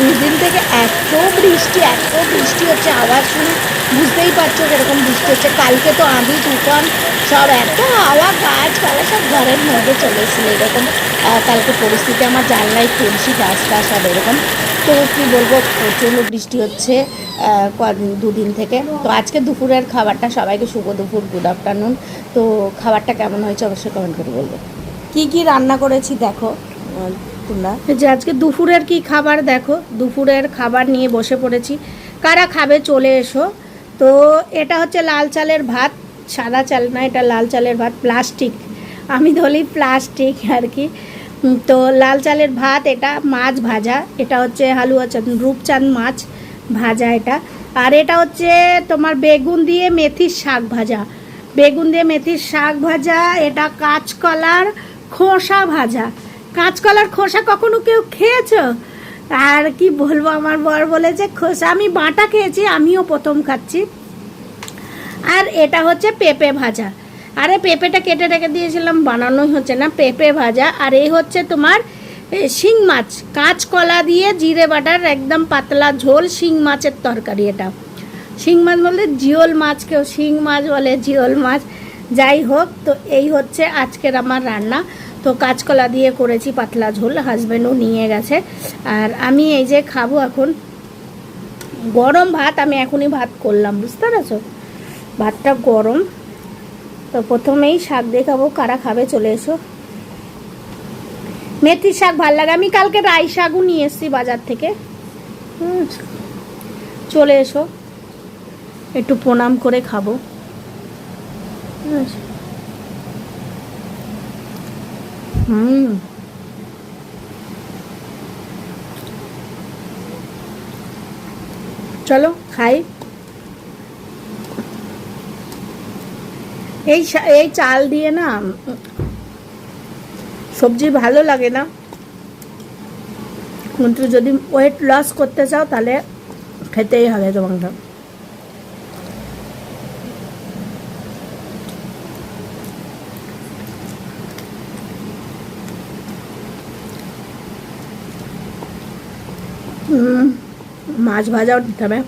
দুই দিন থেকে এত বৃষ্টি এত বৃষ্টি হচ্ছে, আওয়াজ শুনে বুঝতেই পারছ কীরকম বৃষ্টি হচ্ছে। কালকে তো আঁধি তুফান, সব এত হাওয়া গাছপালা সব ঘরের মধ্যে চলে এসেছিল এরকম। কালকে পরিস্থিতি আমার জানলাই তুলসী গাছটা সব এরকম। তো কী বলব, প্রচণ্ড বৃষ্টি হচ্ছে দুদিন থেকে। তো আজকে দুপুরের খাবারটা, সবাইকে শুভ দুপুর গুড আফটারনুন তো খাবারটা কেমন হয়েছে, অবশ্যই কমেন্ট করে বলব। কি কি রান্না করেছি, দেখো। আহ, যে আজকে দুপুরের কি খাবার দেখো? দুপুরের খাবার নিয়ে বসে পড়েছি। কারা খাবে চলে এসো। তো এটা হচ্ছে লাল চালের ভাত সাদা চাল না এটা লাল চালের ভাত প্লাস্টিক। আমি ধরি প্লাস্টিক আর কি। তো লাল চালের ভাত এটা মাছ ভাজা। এটা হচ্ছে হালুয়া চাঁদ রূপচাঁদ মাছ ভাজা এটা। আর এটা হচ্ছে তোমার বেগুন দিয়ে মেথির শাক ভাজা। বেগুন দিয়ে মেথির শাক ভাজা এটা কাঁচকলার খোসা ভাজা। কাঁচকলার খোসা কখনো কেউ খেয়েছো? আর কি বলব, আমার বর বলেছে খোসা, আমি বাটা খেয়েছি, আমিও প্রথম খাচ্ছি। আর এটা হচ্ছে পেঁপে ভাজা। আরে, পেঁপেটা কেটে রেখে দিয়েছিলাম, বানানোই হচ্ছে না, পেঁপে ভাজা। আর এই হচ্ছে তোমার শিং মাছ। কাঁচকলা দিয়ে জিরে বাটার একদম পাতলা ঝোল, শিং মাছের তরকারি এটা। শিং মাছ বললে জিওল মাছকেও শিং মাছ বলে জিওল মাছ। যাই হোক, তো এই হচ্ছে আজকের আমার রান্না। তো কাঁচকলা দিয়ে করেছি পাতলা ঝোল হাজব্যান্ডও নিয়ে গেছে। আর আমি এই যে খাব এখন, গরম ভাত আমি এখনই ভাত করলাম, বুঝতে পেরেছ? ভাতটা গরম। তো প্রথমেই শাক দিয়ে খাব, কারা খাবে চলে এসো। মেথির শাক ভালো লাগে, আমি কালকে রাই শাকও নিয়ে এসেছি বাজার থেকে। চলে এসো। একটু প্রণাম করে খাব। হুম। চলো, খাই। এই এই চাল দিয়ে না সবজি ভালো লাগে না। কিন্তু যদি ওয়েট লস করতে চাও, তাহলে খেতেই হবে তোমাকে। মাছ ভাজাও দিতে হবে।